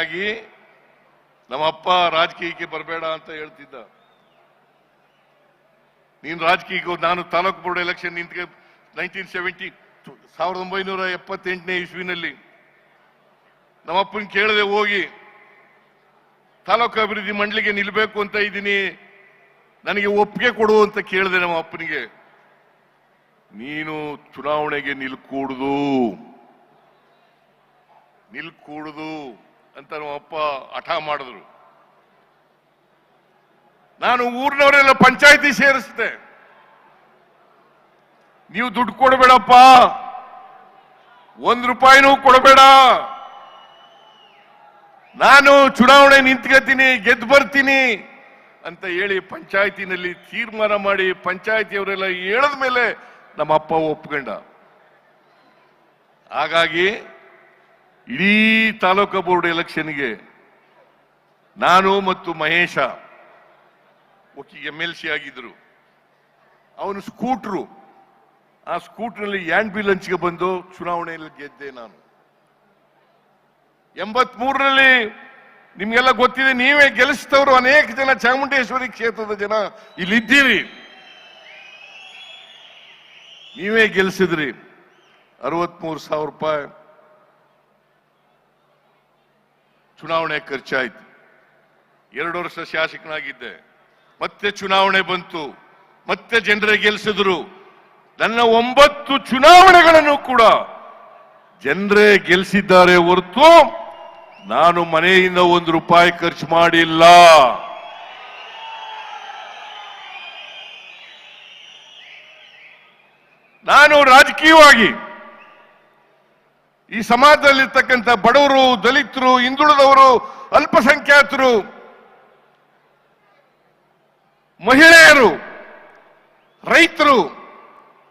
ಹಾಗಾಗಿ ನಮ್ಮಪ್ಪ ರಾಜಕೀಯಕ್ಕೆ ಬರಬೇಡ ಅಂತ ಹೇಳ್ತಿದ್ದ. ನೀನು ರಾಜಕೀಯಕ್ಕೆ ನಾನು ತಾಲೂಕು ಬೋರ್ಡ್ ಎಲೆಕ್ಷನ್ ನಿಂತ್ಕೆ ನೈನ್ಟೀನ್ ಸೆವೆಂಟಿ ಸಾವಿರದ ಒಂಬೈನೂರ ಎಪ್ಪತ್ತೆಂಟನೇ ಇಸ್ವಿನಲ್ಲಿ ನಮ್ಮಪ್ಪನ ಕೇಳದೆ ಹೋಗಿ, ತಾಲೂಕು ಅಭಿವೃದ್ಧಿ ಮಂಡಳಿಗೆ ನಿಲ್ಬೇಕು ಅಂತ ಇದ್ದೀನಿ, ನನಗೆ ಒಪ್ಪಿಗೆ ಕೊಡು ಅಂತ ಕೇಳಿದೆ ನಮ್ಮ ಅಪ್ಪನಿಗೆ ನೀನು ಚುನಾವಣೆಗೆ ನಿಲ್ಕೂಡುದು. ನಿಲ್ಕೂಡುದು. ಅಂತ ನಮ್ಮ ಅಪ್ಪ ಹಠ ಮಾಡಿದ್ರು. ನಾನು ಊರಿನವರೆಲ್ಲ ಪಂಚಾಯತಿ ಸೇರಿಸಿದೆ. ನೀವು ದುಡ್ಡು ಕೊಡಬೇಡಪ್ಪ. ಒಂದ್ ರೂಪಾಯಿನೂ ಕೊಡಬೇಡ. ನಾನು ಚುನಾವಣೆ ನಿಂತ್ಕೋತೀನಿ ಗೆದ್ದು ಬರ್ತೀನಿ ಅಂತ ಹೇಳಿ ಪಂಚಾಯತಿನಲ್ಲಿ ತೀರ್ಮಾನ ಮಾಡಿ ಪಂಚಾಯತಿಯವರೆಲ್ಲ ಹೇಳದ ಮೇಲೆ ನಮ್ಮ ಅಪ್ಪ ಒಪ್ಕೊಂಡ. ಹಾಗಾಗಿ ಇಡೀ ತಾಲೂಕು ಬೋರ್ಡ್ ಎಲೆಕ್ಷನ್ಗೆ ನಾನು ಮತ್ತು ಮಹೇಶ ಎಂ ಎಲ್ ಸಿ ಆಗಿದ್ರು ಅವನು ಸ್ಕೂಟ್ರು. ಆ ಸ್ಕೂಟ್ರಲ್ಲಿ ಹಂಚಿಗೆ ಬಂದು ಚುನಾವಣೆಯಲ್ಲಿ ಗೆದ್ದೆ ನಾನು. ಎಂಬತ್ ಮೂರರಲ್ಲಿ ನಿಮ್ಗೆಲ್ಲ ಗೊತ್ತಿದೆ, ನೀವೇ ಗೆಲ್ಲಿಸಿದವರು ಅನೇಕ ಜನ ಚಾಮುಂಡೇಶ್ವರಿ ಕ್ಷೇತ್ರದ ಜನ ಇಲ್ಲಿದ್ದೀರಿ. ನೀವೇ ಗೆಲ್ಲಿಸಿದ್ರಿ. ಅರವತ್ಮೂರು ಸಾವಿರ ರೂಪಾಯಿ ಚುನಾವಣೆ ಖರ್ಚಾಯ್ತು. ಎರಡು ವರ್ಷ ಶಾಸಕನಾಗಿದ್ದೆ. ಮತ್ತೆ ಚುನಾವಣೆ ಬಂತು. ಮತ್ತೆ ಜನರೇ ಗೆಲ್ಲಿಸಿದ್ರು ನನ್ನ ಒಂಬತ್ತು ಚುನಾವಣೆಗಳನ್ನು ಕೂಡ ಜನರೇ ಗೆಲ್ಲಿಸಿದ್ದಾರೆ ಹೊರತು ನಾನು ಮನೆಯಿಂದ ಒಂದು ರೂಪಾಯಿ ಖರ್ಚು ಮಾಡಿಲ್ಲ. ನಾನು ರಾಜಕೀಯವಾಗಿ ಈ ಸಮಾಜದಲ್ಲಿರ್ತಕ್ಕಂಥ ಬಡವರು, ದಲಿತರು, ಹಿಂದುಳಿದವರು, ಅಲ್ಪಸಂಖ್ಯಾತರು, ಮಹಿಳೆಯರು, ರೈತರು,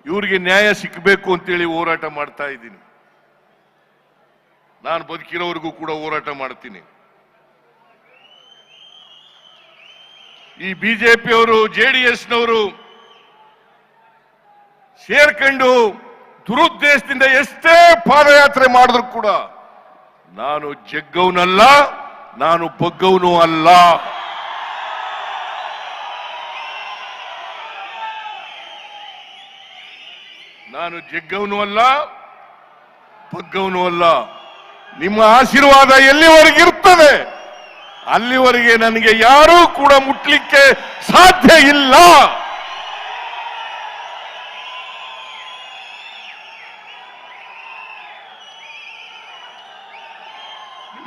ಇವರಿಗೆ ನ್ಯಾಯ ಸಿಕ್ಕಬೇಕು ಅಂತೇಳಿ ಹೋರಾಟ ಮಾಡ್ತಾ ಇದ್ದೀನಿ. ನಾನು ಬದುಕಿರೋವರೆಗೂ ಕೂಡ ಹೋರಾಟ ಮಾಡ್ತೀನಿ. ಈ ಬಿಜೆಪಿಯವರು ಎಸ್ನವರು ಸೇರ್ಕೊಂಡು ದುರುದ್ದೇಶದಿಂದ ಎಷ್ಟೇ ಪಾದಯಾತ್ರೆ ಮಾಡಿದ್ರು ಕೂಡ ನಾನು ಜಗ್ಗವನಲ್ಲ, ನಾನು ಬಗ್ಗವನು ಅಲ್ಲ. ನಾನು ಜಗ್ಗವನು ಅಲ್ಲ, ಬಗ್ಗವನು ಅಲ್ಲ. ನಿಮ್ಮ ಆಶೀರ್ವಾದ ಎಲ್ಲಿವರೆಗೆ ಇರ್ತದೆ, ಅಲ್ಲಿವರೆಗೆ ನನಗೆ ಯಾರೂ ಕೂಡ ಮುಟ್ಲಿಕ್ಕೆ ಸಾಧ್ಯ ಇಲ್ಲ.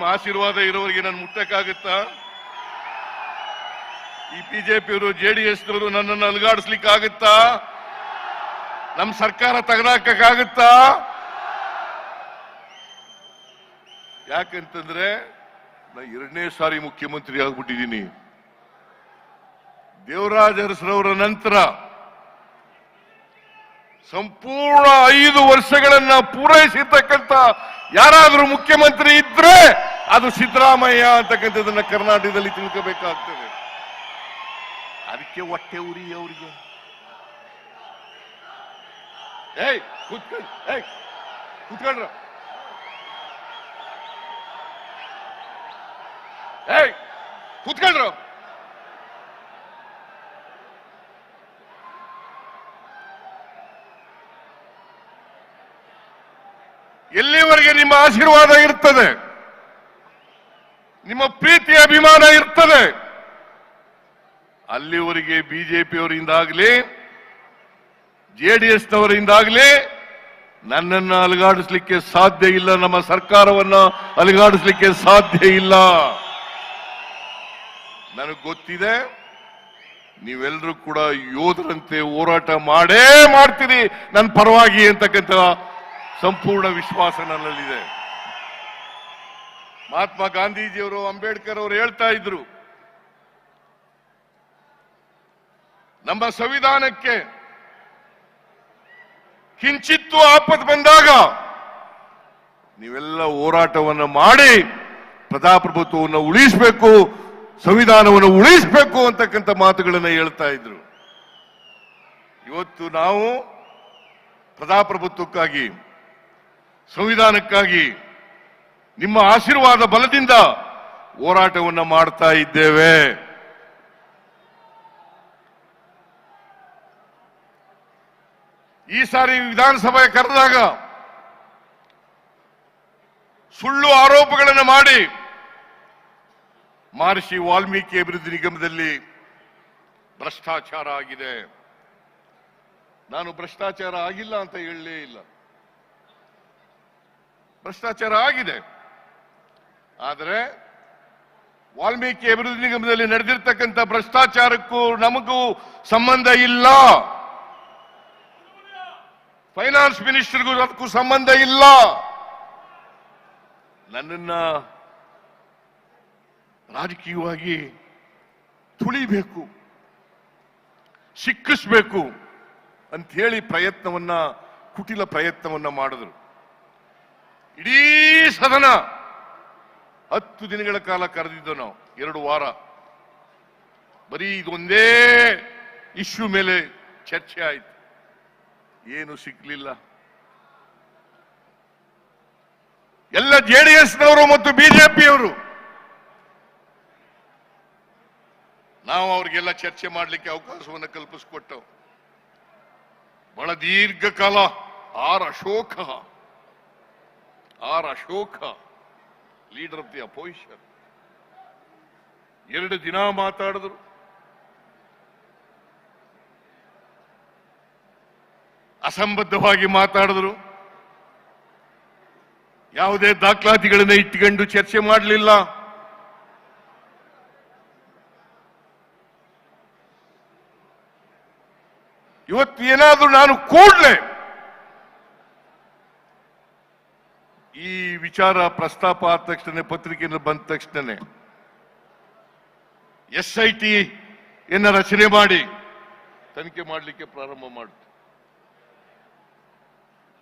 ಆಶೀರ್ವಾದ ಇರೋರಿಗೆ ನಾನು ಮುಟ್ಟಕ್ಕಾಗುತ್ತಾ? ಈ ಬಿಜೆಪಿಯವರು, ಜೆಡಿಎಸ್ನವರು ನನ್ನನ್ನು ಅಲುಗಾಡಿಸ್ಲಿಕ್ಕೆ ಆಗುತ್ತಾ ನಮ್ಮ ಸರ್ಕಾರ ತೆಗೆದಾಕಕ್ಕಾಗುತ್ತಾ? ಯಾಕಂತಂದ್ರೆ, ನಾ ಎರಡನೇ ಸಾರಿ ಮುಖ್ಯಮಂತ್ರಿ ಆಗ್ಬಿಟ್ಟಿದ್ದೀನಿ. ದೇವರಾಜ ಅರಸರವರ ನಂತರ ಸಂಪೂರ್ಣ ಐದು ವರ್ಷಗಳನ್ನ ಪೂರೈಸಿರ್ತಕ್ಕಂಥ ಯಾರಾದರೂ ಮುಖ್ಯಮಂತ್ರಿ ಇದ್ರೆ ಅದು ಸಿದ್ದರಾಮಯ್ಯ ಅಂತಕ್ಕಂಥದ್ದನ್ನ ಕರ್ನಾಟಕದಲ್ಲಿ ತಿಳ್ಕೋಬೇಕಾಗ್ತದೆ. ಅದಕ್ಕೆ ಹೊಟ್ಟೆ ಉರಿ ಅವರಿಗೆ. ಏಯ್ ಕೂತ್ಕೊಳ್ಳಿ ಏಯ್, ಕುತ್ಕೊಂಡ್ರ. ಏಯ್, ಕುತ್ಕೊಂಡ್ರ. ಎಲ್ಲಿವರೆಗೆ ನಿಮ್ಮ ಆಶೀರ್ವಾದ ಇರ್ತದೆ? ಅಭಿಮಾನ ಇರ್ತದೆ. ಅಲ್ಲಿವರೆಗೆ ಬಿಜೆಪಿಯವರಿಂದಾಗಲಿ ಜೆಡಿಎಸ್ನವರಿಂದಾಗಲಿ ನನ್ನನ್ನು ಅಲುಗಾಡಿಸ್ಲಿಕ್ಕೆ ಸಾಧ್ಯ ಇಲ್ಲ, ನಮ್ಮ ಸರ್ಕಾರವನ್ನ ಅಲುಗಾಡಿಸ್ಲಿಕ್ಕೆ ಸಾಧ್ಯ ಇಲ್ಲ. ನನಗೆ ಗೊತ್ತಿದೆ ನೀವೆಲ್ಲರೂ ಕೂಡ ಯೋಧರಂತೆ ಹೋರಾಟ ಮಾಡೇ ಮಾಡ್ತೀರಿ. ನನ್ನ ಪರವಾಗಿ ಅಂತಕ್ಕಂಥ ಸಂಪೂರ್ಣ ವಿಶ್ವಾಸ ನನ್ನಲ್ಲಿದೆ. ಮಹಾತ್ಮ ಗಾಂಧೀಜಿಯವರು, ಅಂಬೇಡ್ಕರ್ ಅವರು ಹೇಳ್ತಾ ಇದ್ರು, ನಮ್ಮ ಸಂವಿಧಾನಕ್ಕೆ ಕಿಂಚಿತ್ತು ಆಪತ್ತು ಬಂದಾಗ ನೀವೆಲ್ಲ ಹೋರಾಟವನ್ನು ಮಾಡಿ ಪ್ರಜಾಪ್ರಭುತ್ವವನ್ನು ಉಳಿಸಬೇಕು, ಸಂವಿಧಾನವನ್ನು ಉಳಿಸಬೇಕು ಅಂತಕ್ಕಂಥ ಮಾತುಗಳನ್ನು ಹೇಳ್ತಾ ಇದ್ರು. ಇವತ್ತು ನಾವು ಪ್ರಜಾಪ್ರಭುತ್ವಕ್ಕಾಗಿ, ಸಂವಿಧಾನಕ್ಕಾಗಿ ನಿಮ್ಮ ಆಶೀರ್ವಾದ ಬಲದಿಂದ ಹೋರಾಟವನ್ನು ಮಾಡ್ತಾ ಇದ್ದೇವೆ. ಈ ಸಾರಿ ವಿಧಾನಸಭೆ ಕರೆದಾಗ ಸುಳ್ಳು ಆರೋಪಗಳನ್ನು ಮಾಡಿ ಮಹರ್ಷಿ ವಾಲ್ಮೀಕಿ ಅಭಿವೃದ್ಧಿ ನಿಗಮದಲ್ಲಿ ಭ್ರಷ್ಟಾಚಾರ ಆಗಿದೆ. ನಾನು ಭ್ರಷ್ಟಾಚಾರ ಆಗಿಲ್ಲ ಅಂತ ಹೇಳಲೇ ಇಲ್ಲ. ಭ್ರಷ್ಟಾಚಾರ ಆಗಿದೆ. ಆದರೆ ವಾಲ್ಮೀಕಿ ಅಭಿವೃದ್ಧಿ ನಿಗಮದಲ್ಲಿ ನಡೆದಿರ್ತಕ್ಕಂಥ ಭ್ರಷ್ಟಾಚಾರಕ್ಕೂ ನಮಗೂ ಸಂಬಂಧ ಇಲ್ಲ. ಫೈನಾನ್ಸ್ ಮಿನಿಸ್ಟರ್ಗೂ ಅದಕ್ಕೂ ಸಂಬಂಧ ಇಲ್ಲ. ನನ್ನನ್ನ ರಾಜಕೀಯವಾಗಿ ತುಳಿಬೇಕು, ಸಿಕ್ಕಿಸ್ಬೇಕು ಅಂತ ಹೇಳಿ ಪ್ರಯತ್ನವನ್ನ, ಕುಟಿಲ ಪ್ರಯತ್ನವನ್ನ ಮಾಡಿದ್ರು. ಇಡೀ ಸದನ ಹತ್ತು ದಿನಗಳ ಕಾಲ ಕರೆದಿದ್ದೆವು ನಾವು, ಎರಡು ವಾರ. ಬರೀ ಇದೊಂದೇ ಇಶ್ಯೂ ಮೇಲೆ ಚರ್ಚೆ ಆಯ್ತು. ಏನು ಸಿಗ್ಲಿಲ್ಲ. ಎಲ್ಲ ಜೆಡಿಎಸ್ನವರು ಮತ್ತು ಬಿಜೆಪಿಯವರು ನಾವು ಅವ್ರಿಗೆಲ್ಲ ಚರ್ಚೆ ಮಾಡಲಿಕ್ಕೆ ಅವಕಾಶವನ್ನು ಕಲ್ಪಿಸಿಕೊಟ್ಟವು. ಬಹಳ ದೀರ್ಘಕಾಲ, R Ashoka R Ashoka. Leader of the opposition ಎರಡು ದಿನ ಮಾತಾಡಿದ್ರು. ಅಸಂಬದ್ಧವಾಗಿ ಮಾತಾಡಿದ್ರು. ಯಾವುದೇ ದಾಖಲಾತಿಗಳನ್ನ ಇಟ್ಟುಕೊಂಡು ಚರ್ಚೆ ಮಾಡಲಿಲ್ಲ. ಇವತ್ತು ಏನಾದರೂ ನಾನು ಕೂಡ್ಲೆ ಈ ವಿಚಾರ ಪ್ರಸ್ತಾಪ ಆದ ತಕ್ಷಣ ಪತ್ರಿಕೆಯಿಂದ ಬಂದ ತಕ್ಷಣ ಎಸ್ ಐ ಟಿ ಎನ್ನ ರಚನೆ ಮಾಡಿ ತನಿಖೆ ಮಾಡಲಿಕ್ಕೆ ಪ್ರಾರಂಭ ಮಾಡುತ್ತೆ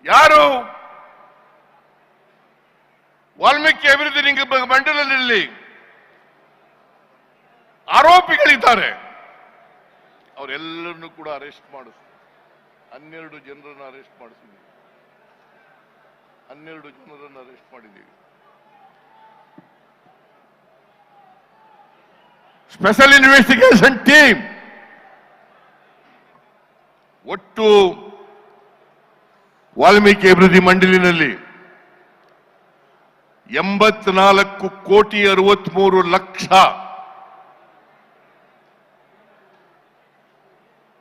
ಯಾರು ವಾಲ್ಮೀಕಿ ಅಭಿವೃದ್ಧಿ ನಿಗಮ ಮಂಡಲದಲ್ಲಿ ಆರೋಪಿಗಳಿದ್ದಾರೆ, ಅವರೆಲ್ಲರನ್ನು ಕೂಡ ಅರೆಸ್ಟ್ ಮಾಡು ಹನ್ನೆರಡು ಜನರನ್ನು ಅರೆಸ್ಟ್ ಮಾಡಿಸಿದ್ದೀವಿ ಹನ್ನೆರಡು ಜನರನ್ನು ಅರೆಸ್ಟ್ ಮಾಡಿದ್ದೀವಿ. ಸ್ಪೆಷಲ್ ಇನ್ವೆಸ್ಟಿಗೇಷನ್ ಟೀಮ್ ಒಟ್ಟು ವಾಲ್ಮೀಕಿ ಅಭಿವೃದ್ಧಿ ಮಂಡಳಿನಲ್ಲಿ ಎಂಬತ್ನಾಲ್ಕು ಕೋಟಿ ಅರವತ್ಮೂರು ಲಕ್ಷ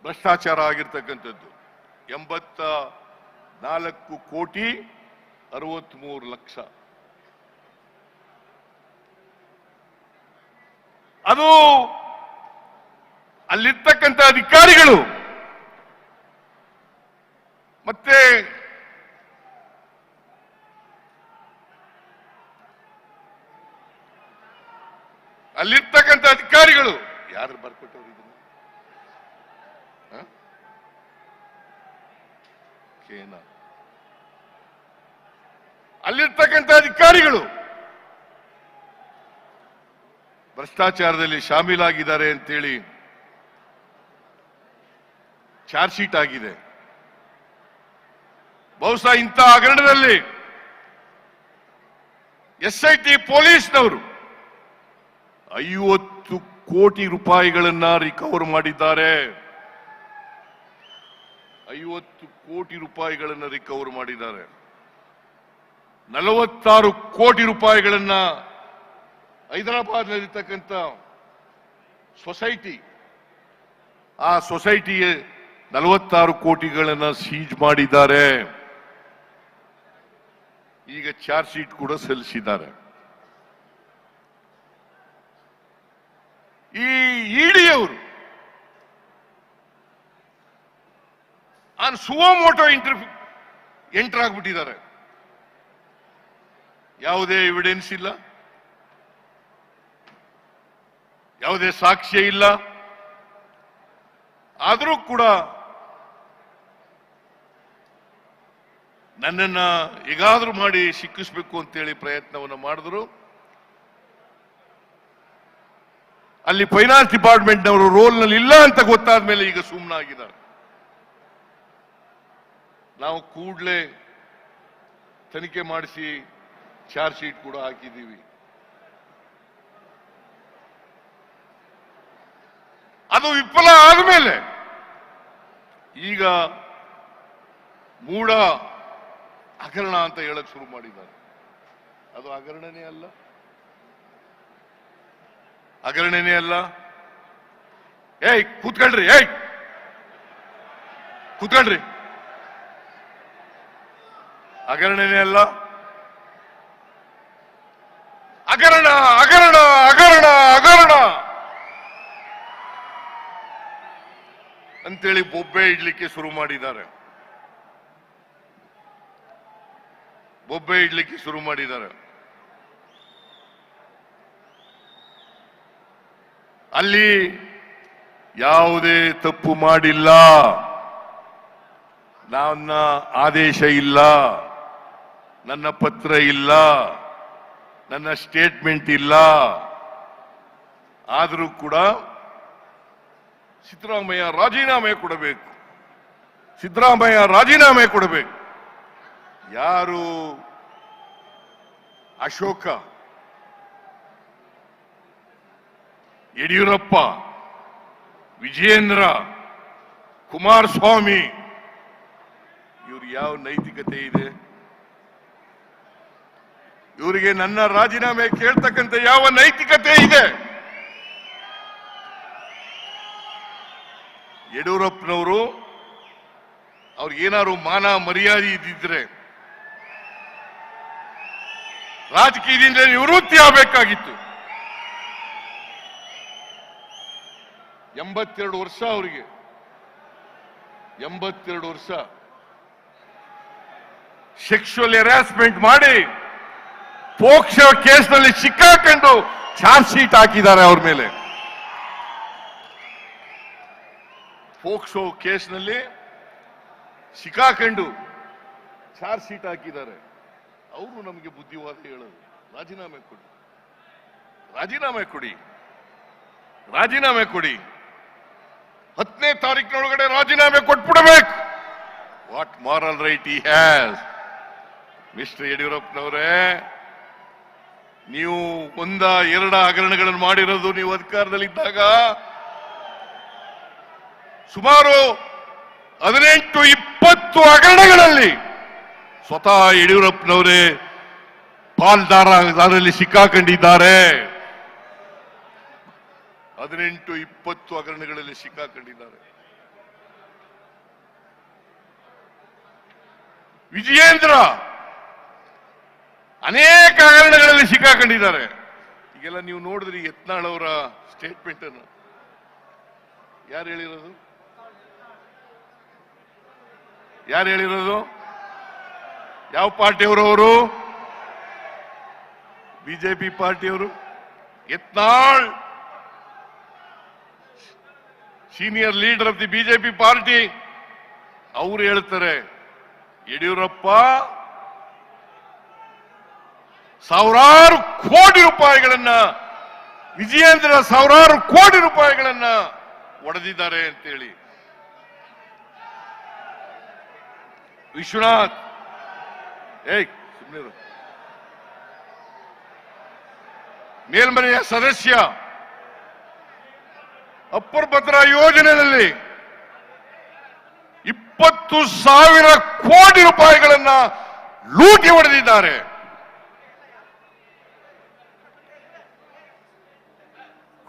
ಭ್ರಷ್ಟಾಚಾರ ಆಗಿರ್ತಕ್ಕಂಥದ್ದು. ಎಂಬತ್ತ ನಾಲ್ಕು ಕೋಟಿ ಅರವತ್ಮೂರು ಲಕ್ಷ. ಅದು ಅಲ್ಲಿರ್ತಕ್ಕಂಥ ಅಧಿಕಾರಿಗಳು ಮತ್ತೆ ಅಲ್ಲಿರ್ತಕ್ಕಂಥ ಅಧಿಕಾರಿಗಳು ಯಾರು ಬರ್ಕೊಟ್ಟವ್ರು ಇದನ್ನ? ಕೇನ. ಅಲ್ಲಿರ್ತಕ್ಕಂಥ ಅಧಿಕಾರಿಗಳು ಭ್ರಷ್ಟಾಚಾರದಲ್ಲಿ ಶಾಮೀಲಾಗಿದ್ದಾರೆ ಅಂತೇಳಿ ಚಾರ್ಜ್ ಶೀಟ್ ಆಗಿದೆ. ಬಹುಶಃ ಇಂಥ ಹಗರಣದಲ್ಲಿ ಎಸ್ ಐ ಟಿ ಪೊಲೀಸ್ನವರು ಐವತ್ತು ಕೋಟಿ ರೂಪಾಯಿಗಳನ್ನ ರಿಕವರ್ ಮಾಡಿದ್ದಾರೆ. ಐವತ್ತು ಕೋಟಿ ರೂಪಾಯಿಗಳನ್ನ ರಿಕವರ್ ಮಾಡಿದ್ದಾರೆ. ನಲವತ್ತಾರು ಕೋಟಿ ರೂಪಾಯಿಗಳನ್ನ ಹೈದರಾಬಾದ್ನಲ್ಲಿರ್ತಕ್ಕಂಥ ಸೊಸೈಟಿ, ಆ ಸೊಸೈಟಿಗೆ ನಲವತ್ತಾರು ಕೋಟಿಗಳನ್ನ ಸೀಜ್ ಮಾಡಿದ್ದಾರೆ. ಈಗ ಚಾರ್ಜ್ ಶೀಟ್ ಕೂಡ ಸಲ್ಲಿಸಿದ್ದಾರೆ. ಈ ಇಡಿಯವರು on suo motu inter enter ಆಗ್ಬಿಟ್ಟಿದ್ದಾರೆ. ಯಾವುದೇ ಎವಿಡೆನ್ಸ್ ಇಲ್ಲ. ಯಾವುದೇ ಸಾಕ್ಷ್ಯ ಇಲ್ಲ. ಆದರೂ ಕೂಡ ನನ್ನನ್ನ ಹೇಗಾದ್ರೂ ಮಾಡಿ ಸಿಕ್ಕಿಸ್ಬೇಕು ಅಂತೇಳಿ ಪ್ರಯತ್ನವನ್ನು ಮಾಡಿದ್ರು. ಅಲ್ಲಿ ಫೈನಾನ್ಸ್ ಡಿಪಾರ್ಟ್ಮೆಂಟ್ ಡಿಪಾರ್ಟ್ಮೆಂಟ್ನವರು ರೋಲ್ನಲ್ಲಿ ಇಲ್ಲ ಅಂತ ಗೊತ್ತಾದ ಮೇಲೆ ಈಗ ಸುಮ್ಮನಾಗಿದ್ದಾರೆ ನಾವು ಕೂಡಲೇ ತನಿಖೆ ಮಾಡಿಸಿ ಚಾರ್ಜ್ ಶೀಟ್ ಕೂಡ ಹಾಕಿದ್ದೀವಿ. ಅದು ವಿಫಲ ಆದಮೇಲೆ ಈಗ ಮೂಡ ಹಗರಣ ಅಂತ ಹೇಳಕ್ ಶುರು ಮಾಡಿದ್ದಾರೆ. ಅದು ಹಗರಣನೇ ಅಲ್ಲ. ಹಗರಣನೇ ಅಲ್ಲ. ಏಯ್, ಕೂತ್ಕೊಳ್ರಿ ಏಯ್! ಕೂತ್ಕೊಳ್ರಿ. ಹಗರಣನೇ ಅಲ್ಲ. ಹಗರಣ ಹಗರಣ ಹಗರಣ ಹಗರಣ ಅಂತೇಳಿ ಬೊಬ್ಬೆ ಇಡ್ಲಿಕ್ಕೆ ಶುರು ಮಾಡಿದ್ದಾರೆ. ಬೊಬ್ಬೆ ಇಡ್ಲಿಕ್ಕೆ ಶುರು ಮಾಡಿದ್ದಾರೆ. ಅಲ್ಲಿ ಯಾವುದೇ ತಪ್ಪು ಮಾಡಿಲ್ಲ. ನನ್ನ ಆದೇಶ ಇಲ್ಲ. ನನ್ನ ಪತ್ರ ಇಲ್ಲ. ನನ್ನ ಸ್ಟೇಟ್ಮೆಂಟ್ ಇಲ್ಲ. ಆದರೂ ಕೂಡ ಸಿದ್ದರಾಮಯ್ಯ ರಾಜೀನಾಮೆ ಕೊಡಬೇಕು. ಸಿದ್ದರಾಮಯ್ಯ ರಾಜೀನಾಮೆ ಕೊಡಬೇಕು. ಯಾರು ಅಶೋಕ, ಯಡಿಯೂರಪ್ಪ, ವಿಜಯೇಂದ್ರ, ಕುಮಾರಸ್ವಾಮಿ, ಇವ್ರು ಯಾವ ನೈತಿಕತೆ ಇದೆ? ಇವರಿಗೆ ನನ್ನ ರಾಜೀನಾಮೆ ಕೇಳ್ತಕ್ಕಂಥ ಯಾವ ನೈತಿಕತೆ ಇದೆ? ಯಡಿಯೂರಪ್ಪನವರು ಅವ್ರಿಗೇನಾದ್ರು ಮಾನ ಮರ್ಯಾದೆ ಇದ್ದಿದ್ರೆ ರಾಜಕೀಯದಿಂದ ನಿವೃತ್ತಿ ಆಗಬೇಕಾಗಿತ್ತು. ಎಂಬತ್ತೆರಡು ವರ್ಷ ಅವರಿಗೆ. ಎಂಬತ್ತೆರಡು ವರ್ಷ. ಸೆಕ್ಷುವಲ್ ಹೆರಾಸ್ಮೆಂಟ್ ಮಾಡಿ. ಪೋಕ್ಷ ಕೇಸ್ನಲ್ಲಿ ಸಿಕ್ಕಾಕೊಂಡು ಚಾರ್ಜ್ ಶೀಟ್ ಹಾಕಿದ್ದಾರೆ ಅವ್ರ ಮೇಲೆ. ಪೋಕ್ಸೋ ಕೇಸ್ನಲ್ಲಿ ಸಿಕ್ಕಾಕೊಂಡು ಚಾರ್ಜ್ ಶೀಟ್ ಹಾಕಿದ್ದಾರೆ. ಅವರು ನಮಗೆ ಬುದ್ಧಿವಾದ ಹೇಳೋದು. ರಾಜೀನಾಮೆ ಕೊಡಿ. ರಾಜೀನಾಮೆ ಕೊಡಿ. ರಾಜೀನಾಮೆ ಕೊಡಿ. ಹತ್ತನೇ ತಾರೀಕಿನೊಳಗಡೆ ರಾಜೀನಾಮೆ ಕೊಟ್ಬಿಡಬೇಕು. What moral right he has mister ಯಡಿಯೂರಪ್ಪನವರೇ? ನೀವು ಒಂದ ಎರಡ ಹಗರಣಗಳನ್ನು ಮಾಡಿರೋದು ನೀವು ಅಧಿಕಾರದಲ್ಲಿದ್ದಾಗ ಸುಮಾರು ಹದಿನೆಂಟು ಇಪ್ಪತ್ತು ಹಗರಣಗಳಲ್ಲಿ ಸ್ವತಃ ಯಡಿಯೂರಪ್ಪನವರೇ ಪಾಲ್ದಾರ ಅದರಲ್ಲಿ ಸಿಕ್ಕಾಕೊಂಡಿದ್ದಾರೆ. ಹದಿನೆಂಟು ಇಪ್ಪತ್ತು ಹಗರಣಗಳಲ್ಲಿ ಸಿಕ್ಕಾಕೊಂಡಿದ್ದಾರೆ. ವಿಜಯೇಂದ್ರ ಅನೇಕ ಹಗರಣಗಳಲ್ಲಿ ಸಿಕ್ಕಾಕೊಂಡಿದ್ದಾರೆ. ಈಗೆಲ್ಲ ನೀವು ನೋಡಿದ್ರಿ ಯತ್ನಾಳ್ ಅವರ ಸ್ಟೇಟ್ಮೆಂಟ್ ಅನ್ನು. ಯಾರು ಹೇಳಿರೋದು? ಯಾರು ಹೇಳಿರೋದು? ಯಾವ ಪಾರ್ಟಿಯವರು ಅವರು BJP ಪಾರ್ಟಿಯವರು Yatnal! Senior leader of the BJP party ಅವರು ಹೇಳ್ತಾರೆ, ಯಡಿಯೂರಪ್ಪ ಸಾವಿರಾರು ಕೋಟಿ ರೂಪಾಯಿಗಳನ್ನ ವಿಜಯೇಂದ್ರ ಸಾವಿರಾರು ಕೋಟಿ ರೂಪಾಯಿಗಳನ್ನ ಒಡೆದಿದ್ದಾರೆ ಅಂತೇಳಿ. ವಿಶ್ವನಾಥ್. ಏಯ್ ಸುಮ್ಮನೆ ಮೇಲ್ಮನೆಯ ಸದಸ್ಯ. ಅಪ್ಪರ್ ಭದ್ರಾ ಯೋಜನೆಯಲ್ಲಿ ಇಪ್ಪತ್ತು ಸಾವಿರ ಕೋಟಿ ರೂಪಾಯಿಗಳನ್ನ ಲೂಟಿ ಹೊಡೆದಿದ್ದಾರೆ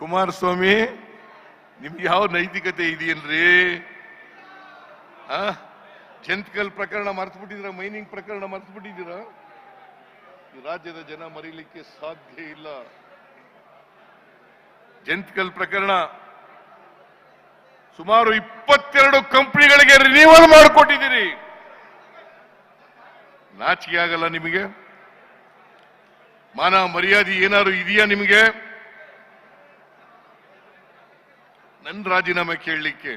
ಕುಮಾರಸ್ವಾಮಿ, ನಿಮ್ಗೆ ಯಾವ ನೈತಿಕತೆ ಇದೆಯಲ್ರಿ ಆ? ಜಂತ್ಕಲ್ ಪ್ರಕರಣ ಮರ್ತು ಬಿಟ್ಟಿದ್ರ ಮೈನಿಂಗ್ ಪ್ರಕರಣ ಮರ್ತು ಬಿಟ್ಟಿದ್ದೀರ ಈ ರಾಜ್ಯದ ಜನ ಮರೀಲಿಕ್ಕೆ ಸಾಧ್ಯ ಇಲ್ಲ. ಜಂತ್ಕಲ್ ಪ್ರಕರಣ ಸುಮಾರು ಇಪ್ಪತ್ತೆರಡು ಕಂಪನಿಗಳಿಗೆ ರಿನಿವಲ್ ಮಾಡಿಕೊಟ್ಟಿದ್ದೀರಿ. ನಾಚಿಕೆ ಆಗಲ್ಲ ನಿಮಗೆ. ಮಾನ ಮರ್ಯಾದೆ ಏನಾದ್ರು ಇದೆಯಾ ನಿಮಗೆ? ನನ್ನ ರಾಜೀನಾಮೆ ಕೇಳಲಿಕ್ಕೆ,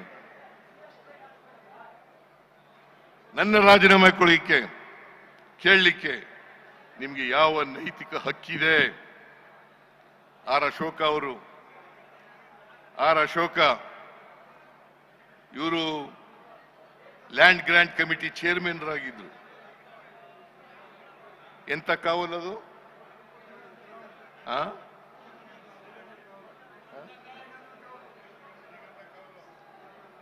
ನನ್ನ ರಾಜೀನಾಮೆ ಕೊಡಲಿಕ್ಕೆ ಕೇಳಲಿಕ್ಕೆ ನಿಮ್ಗೆ ಯಾವ ನೈತಿಕ ಹಕ್ಕಿದೆ? ಆರ್ ಅಶೋಕ ಅವರು, ಆರ್ ಅಶೋಕ, ಇವರು ಲ್ಯಾಂಡ್ ಗ್ರಾಂಟ್ ಕಮಿಟಿ ಚೇರ್ಮನ್ ಆಗಿದ್ರು ಎಂತ ಅದು ಆ?